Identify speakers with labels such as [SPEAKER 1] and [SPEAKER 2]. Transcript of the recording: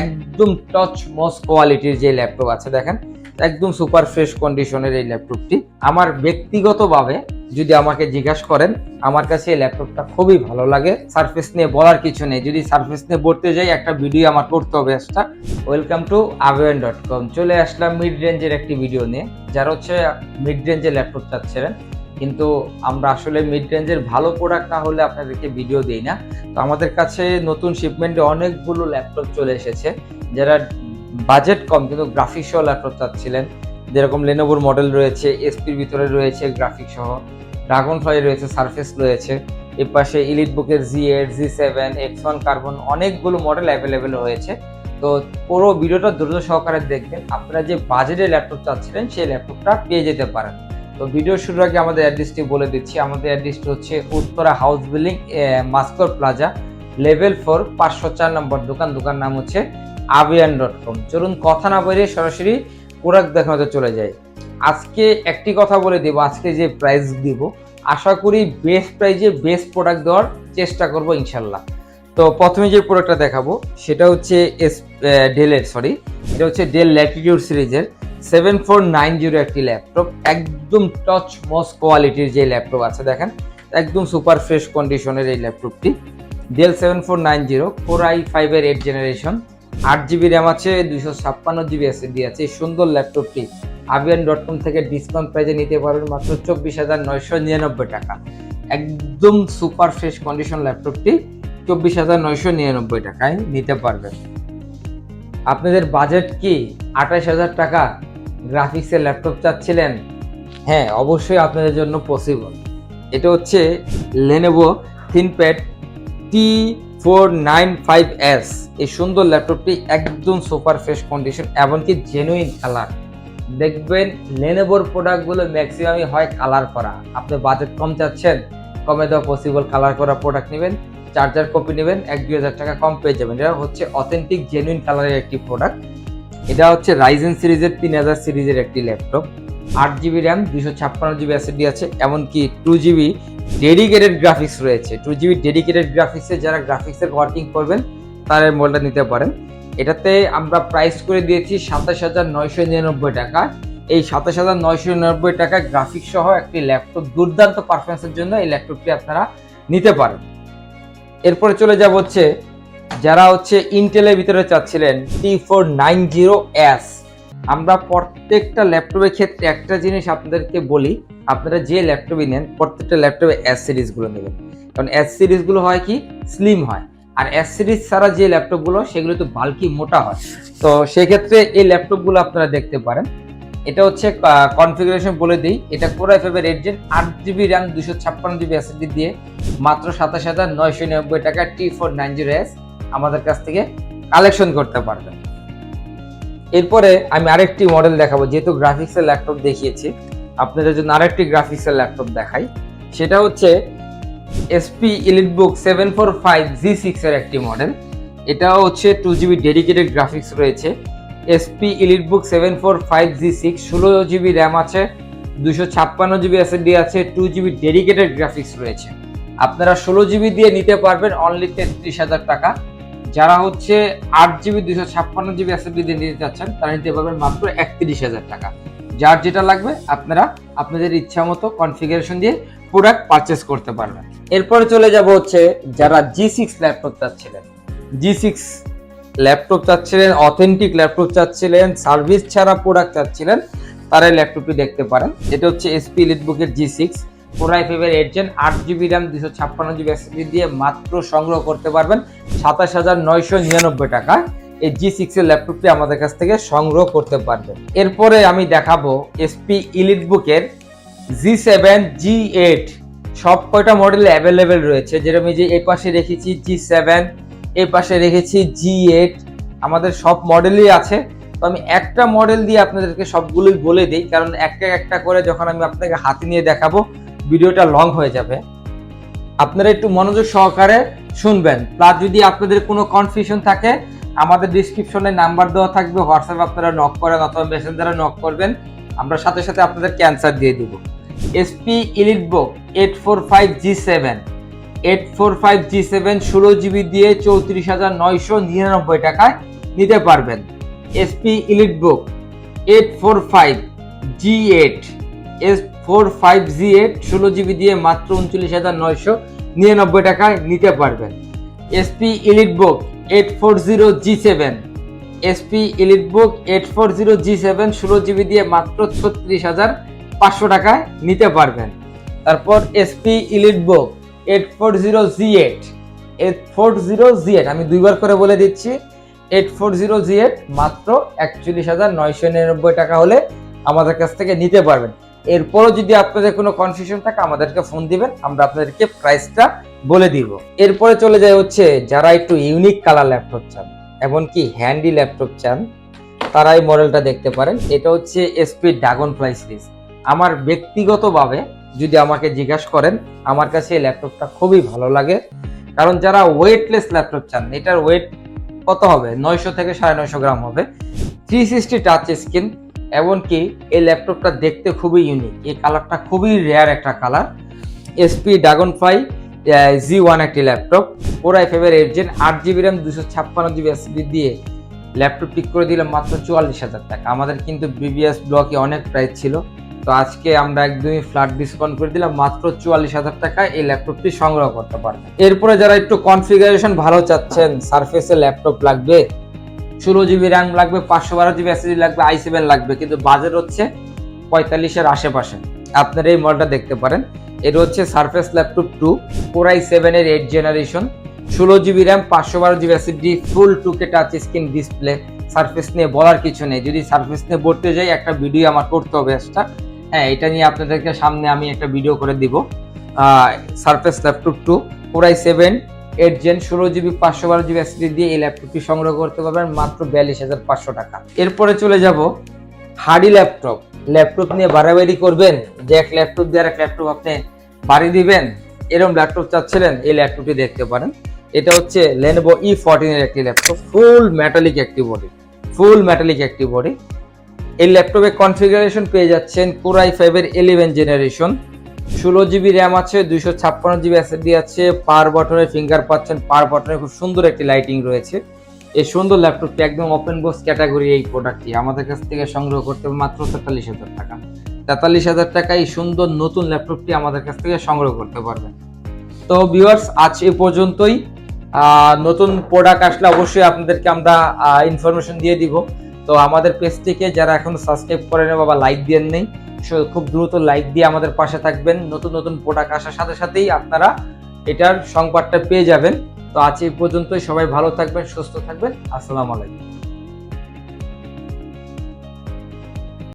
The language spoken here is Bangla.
[SPEAKER 1] একদম টচ মস কোয়ালিটির যে ল্যাপটপ আছে দেখেন, একদম সুপার ফ্রেশ কন্ডিশনের এই ল্যাপটপটি আমার ব্যক্তিগতভাবে যদি আমাকে জিজ্ঞাসা করেন, আমার কাছে এই ল্যাপটপটা খুবই ভালো লাগে। সারফেস নিয়ে বলার কিছু নেই। যদি সারফেস নিয়ে পড়তে যাই, একটা ভিডিও আমার করতে হবে extra welcome to Aven dot com চলে আসলাম মিড রেঞ্জের একটি ভিডিও নিয়ে, যারা হচ্ছে মিড রেঞ্জের ল্যাপটপ চাচ্ছিলেন কিন্তু আমরা আসলে মিড রেঞ্জের ভালো প্রোডাক্ট না হলে আপনাদেরকে ভিডিও দিই না। তো আমাদের কাছে নতুন শিপমেন্টে অনেকগুলো ল্যাপটপ চলে এসেছে, যারা বাজেট কম কিন্তু গ্রাফিক্স সহ ল্যাপটপ চাচ্ছিলেন। যেরকম লেনোভোর মডেল রয়েছে এসপির ভিতরে রয়েছে গ্রাফিক্স সহ ড্রাগন ফ্লাই রয়েছে সারফেস রয়েছে। এর পাশে ইলিট বুকের G eight G seven X one carbon অনেকগুলো মডেল অ্যাভেলেবেল হয়েছে। তো পুরো ভিডিওটা দ্রুত সহকারে দেখবেন, আপনারা যে বাজেটে ল্যাপটপ চাচ্ছিলেন, সেই ল্যাপটপটা পেয়ে যেতে পারেন। তো ভিডিও শুরুর আগে আমাদের অ্যাড্রেসটি বলে দিচ্ছি। আমাদের অ্যাড্রেসটি হচ্ছে Uttara house building Maskor plaza, level four, পাঁচশো চার নম্বর দোকান। দোকান নাম হচ্ছে আবিয়ান ডট কম। চলুন কথা না বলে সরাসরি প্রোডাক্ট দেখাতে চলে যাই। আজকে একটি কথা বলে দেব, আজকে যে প্রাইস দিব, আশা করি বেস্ট প্রাইজে বেস্ট প্রোডাক্ট দেওয়ার চেষ্টা করব ইনশাল্লাহ। তো প্রথমে যে প্রোডাক্টটা দেখাবো, সেটা হচ্ছে এস ডেলের সরি এটা হচ্ছে ডেল ল্যাটিটিউড সিরিজের সেভেন ফোর নাইন জিরো একটি ল্যাপটপ একদম টচ মস কোয়ালিটির যে ল্যাপটপ আছে, দেখেন, একদম সুপার ফ্রেশ কন্ডিশনের এই ল্যাপটপটি Dell seven four nine zero four I ফাইভের এইট জেনারেশন আট জিবি র্যাম আছে, দুইশো ছাপ্পান্ন জিবি এসএসডি আছে, এই সুন্দর ল্যাপটপটি আবিয়ান ডট কম থেকে ডিসকাউন্ট প্রাইজে নিতে পারবেন মাত্র চব্বিশ হাজার নয়শো নিরানব্বই টাকা। একদম সুপার ফ্রেশ কন্ডিশন ল্যাপটপটি চব্বিশ হাজার নয়শো নিরানব্বই টাকায় নিতে পারবেন। আপনাদের বাজেট কি? আঠাশ হাজার টাকা? গ্রাফিক্সের ল্যাপটপ চাচ্ছিলেন? হ্যাঁ অবশ্যই আপনাদের জন্য পসিবল এটা হচ্ছে Lenovo ThinkPad T four nine five S এই সুন্দর ল্যাপটপটি একদম সুপার ফ্রেশ কন্ডিশন এমনকি জেনুইন কালার দেখবেন লেনেভোর প্রোডাক্টগুলো ম্যাক্সিমামই হয় কালার করা। আপনি বাজেট কম চাচ্ছেন, কমে দেওয়া পসিবল কালার করা প্রোডাক্ট নেবেন চার্জার কপি নেবেন, এক দুই হাজার টাকা কম পেয়ে যাবেন। এটা হচ্ছে অথেন্টিক জেনুইন কালারের একটি প্রোডাক্ট এটা হচ্ছে রাইজেন সিরিজের তিন হাজার সিরিজের একটি ল্যাপটপ। আট জিবি র্যাম দুশো ছাপ্পান্ন জিবি এসএসডি আছে, এমনকি টু জিবি ডেডিকেটেড গ্রাফিক্স রয়েছে। টু জিবি ডেডিকেটেড গ্রাফিক্সে যারা গ্রাফিক্সের ওয়ার্কিং করবেন তারা মোডটা নিতে পারেন। এটাতে আমরা প্রাইস করে দিয়েছি সাতাশ হাজার নয়শো নিরানব্বই টাকা। এই সাতাশ হাজার নয়শো নিরানব্বই টাকা গ্রাফিক্স সহ একটি ল্যাপটপ দুর্দান্ত পারফরমেন্সের জন্য এই ল্যাপটপটি আপনারা নিতে পারেন। এরপরে চলে যাব হচ্ছে যারা হচ্ছে ইন্টেলের ভিতরে চাচ্ছিলেন T four nine zero S আমরা প্রত্যেকটা ল্যাপটপের ক্ষেত্রে একটা জিনিস আপনাদেরকে বলি, আপনারা যে ল্যাপটপই নেন, প্রত্যেকটা ল্যাপটপে এস সিরিজগুলো নেবেন। কারণ এস সিরিজগুলো হয় কি? স্লিম হয়। আর এস সিরিজ ছাড়া যে ল্যাপটপগুলো, সেগুলো তো বাল্কি মোটা হয়। তো সেক্ষেত্রে এই ল্যাপটপগুলো আপনারা দেখতে পারেন। এটা হচ্ছে কনফিগারেশন বলে দিই। এটা কোর এফ এর এইট জেন আট জিবি র্যাম দুশো ছাপ্পান্ন জিবি এসএসডি দিয়ে, মাত্র সাতাশ হাজার নয়শো নিরানব্বই টাকা T four nine zero S আমাদের কাছ থেকে কালেকশন করতে পারবেন এরপরে আমি আরেকটি মডেল দেখাবো, যেহেতু গ্রাফিক্সের ল্যাপটপ দেখিয়েছি, আপনাদের জন্য আরেকটি গ্রাফিক্সের ল্যাপটপ দেখাই। সেটা হচ্ছে SP EliteBook seven four five G সিক্সের একটি মডেল এটাও হচ্ছে টু জিবি ডেডিকেটেড গ্রাফিক্স রয়েছে। SP EliteBook seven four five G six ষোলো জিবি র্যাম আছে, দুশো ছাপ্পান্ন জিবি এসএসডি আছে টু জিবি ডেডিকেটেড গ্রাফিক্স রয়েছে। আপনারা ষোলো জিবি দিয়ে নিতে পারবেন অনলি তেত্রিশ হাজার টাকা। যারা হচ্ছে আট জিবি দুশো ছাপ্পান্ন জিবি এসএসডি দিয়ে নিতে চাচ্ছেন, তারা নিতে পারবেন মাত্র একত্রিশ হাজার টাকা। যার যেটা লাগবে, আপনারা আপনাদের ইচ্ছা মতো কনফিগারেশন দিয়ে প্রোডাক্ট পারচেস করতে পারবেন। এরপরে চলে যাব হচ্ছে যারা জি সিক্স ল্যাপটপ চাচ্ছিলেন। জি সিক্স ল্যাপটপ চাচ্ছিলেন অথেন্টিক ল্যাপটপ চাচ্ছিলেন সার্ভিস ছাড়া প্রোডাক্ট চাচ্ছিলেন তারা ল্যাপটপটি দেখতে পারেন। এটা হচ্ছে এসপি লিটবুকের জি সিক্স ফোর আই ফাইভের এইট জেন আট জিবি র্যাম দুশো ছাপ্পান্ন জিবি এসএসডি দিয়ে মাত্র সংগ্রহ করতে পারবেন সাতাশ হাজার নয়শো নিরানব্বই টাকা। এই জি সিক্স এর ল্যাপটপটি আমাদের কাছ থেকে সংগ্রহ করতে পারবেন। এরপরে আমি দেখাবো এসপি ইলিট বুকের জি সেভেন জি এইট সব কয়টা মডেল অ্যাভেলেবেল রয়েছে? যেরকম যে এই পাশে রেখেছি জি সেভেন এই পাশে রেখেছি জি এইট আমাদের সব মডেলই আছে। তো আমি একটা মডেল দিয়ে আপনাদেরকে সবগুলোই বলে দিই, কারণ একটা একটা করে যখন আমি আপনাকে হাতে নিয়ে দেখাবো ভিডিওটা লং হয়ে যাবে। আপনারা একটু মনোযোগ সহকারে শুনবেন। প্লাস যদি আপনাদের কোনো কনফিউশন থাকে, আমাদের ডিসক্রিপশনে নাম্বার দেওয়া থাকবে হোয়াটসঅ্যাপ আপনারা নক করেন অথবা মেসেঞ্জারে নক করবেন। আমরা সাথে সাথে আপনাদের ক্যান্সার দিয়ে দিব। SP EliteBook eight four five G seven eight four five G seven ষোলো জিবি দিয়ে চৌত্রিশ হাজার নয়শো নিরানব্বই টাকায় নিতে পারবেন। SP EliteBook eight four five G eight S four five G eight ষোলো জিবি দিয়ে মাত্র উনচল্লিশ হাজার নয়শো নিরানব্বই টাকায় নিতে পারবেন। SP EliteBook eight four zero G seven SP EliteBook eight four zero G seven ষোলো জিবি দিয়ে মাত্র ছত্রিশ হাজার পাঁচশো টাকায় নিতে পারবেন। তারপর SP EliteBook eight four zero G eight eight four zero G eight আমি দুইবার করে বলে দিচ্ছি। Eight four zero G eight মাত্র একচল্লিশ হাজার নয়শো নিরানব্বই টাকা হলে আমাদের কাছ থেকে নিতে পারবেন। এরপরও যদি আপনাদের কোনো কনফিউশন থাকে, আমাদেরকে ফোন দিবেন, আমরা আপনাদেরকে প্রাইসটা বলে দিব। এরপরে চলে যায় হচ্ছে, যারা একটু ইউনিক কালার ল্যাপটপ চান, এমনকি হ্যান্ডি ল্যাপটপ চান তারা এই মডেলটা দেখতে পারেন। এটা হচ্ছে এসপি ড্রাগন ফ্লাই সিরিজ আমার ব্যক্তিগতভাবে যদি আমাকে জিজ্ঞাসা করেন, আমার কাছে এই ল্যাপটপটা খুবই ভালো লাগে। কারণ যারা ওয়েটলেস ল্যাপটপ চান, এটার ওয়েট কত হবে? নয়শো থেকে সাড়ে নয়শো গ্রাম হবে। থ্রি সিক্সটি টাচ স্ক্রিন এমনকি এই ল্যাপটপটা দেখতে খুবই ইউনিক এই কালারটা খুবই রেয়ার একটা colour SP Dragonfly G one একটি ল্যাপটপ। ফোর আই ফাইভের এইট জেন আট জিবি র্যাম দুশো ছাপ্পান্ন জিবি এসডি দিয়ে ল্যাপটপ ঠিক করে দিলাম মাত্র চুয়াল্লিশ হাজার টাকা। আমাদের কিন্তু বিবিএস ব্লকে অনেক প্রাইস ছিল। তো আজকে আমরা একদমই ফ্ল্যাট ডিসকাউন্ট করে দিলাম, মাত্র চুয়াল্লিশ হাজার টাকায় এই ল্যাপটপটি সংগ্রহ করতে পারবেন। এরপরে যারা একটু কনফিগারেশন ভালো চাচ্ছেন সারফেসের ল্যাপটপ লাগবে ষোলো জিবি র্যাম লাগবে, পাঁচশো বারো জিবি এসএসডি লাগবে আই সেভেন লাগবে, কিন্তু বাজেট হচ্ছে পঁয়তাল্লিশের আশেপাশে। আপনারা এই মডেলটা দেখতে পারেন। এটা হচ্ছে Surface laptop two four i সেভেনের এইট জেনারেশন ষোলো জিবি র্যাম পাঁচশো বারো GB SSD full two K touch screen display Surface নিয়ে বলার কিছু নেই। যদি সারফেস নিয়ে বলতে যাই, একটা ভিডিও আমার করতে হবে এক্সট্রা হ্যাঁ এটা নিয়ে আপনাদেরকে সামনে আমি একটা ভিডিও করে দিব। Surface laptop two four i seven eight gen ষোলো জিবি পাঁচশো বারো জিবি এসডি দিয়ে এই ল্যাপটপটি সংগ্রহ করতে পারবেন মাত্র বিয়াল্লিশ হাজার পাঁচশো টাকা। এরপরে চলে যাব হাডি ল্যাপটপ ল্যাপটপ নিয়ে বাড়াবাড়ি করবেন, যে এক ল্যাপটপ দিয়ে এক ল্যাপটপ আপনি বাড়ি দিবেন, এরকম ল্যাপটপ চাচ্ছিলেন, এই ল্যাপটপটি দেখতে পারেন। এটা হচ্ছে লেনোভো ই ফোরটিনের একটি ল্যাপটপ ফুল মেটালিক একটি বডি ফুল মেটালিক একটি বডি এই ল্যাপটপে কনফিগারেশন পেয়ে যাচ্ছেন কোরাই ফাইভের ইলেভেন জেনারেশন ষোলো জিবি র্যাম আছে, দুইশো ছাপ্পান্ন জিবি এসএসডি আছে, পার বটনের ফিঙ্গার পাচ্ছেন, পার বটনে খুব সুন্দর একটি লাইটিং রয়েছে। এই সুন্দর ল্যাপটপটি একদম ওপেন বক্স ক্যাটাগরি এই প্রোডাক্টটি আমাদের কাছ থেকে সংগ্রহ করতে মাত্র তেতাল্লিশ হাজার টাকা। তেতাল্লিশ হাজার টাকা এই সুন্দর নতুন ল্যাপটপটি আমাদের কাছ থেকে সংগ্রহ করতে পারবেন। তো ভিউয়ার্স আজ এ পর্যন্তই। নতুন প্রোডাক্ট আসলে অবশ্যই আপনাদেরকে আমরা ইনফরমেশন দিয়ে দিব। তো আমাদের পেজটিকে যারা এখন সাবস্ক্রাইব করেন বা লাইক দেন নেই খুব দ্রুত লাইক দিয়ে আমাদের পাশে থাকবেন। নতুন নতুন প্রোডাক্ট আসার সাথে সাথেই আপনারা এটার সংবাদটা পেয়ে যাবেন। তো আজ এই পর্যন্তই। সবাই ভালো থাকবেন, সুস্থ থাকবেন। আসসালামু আলাইকুম।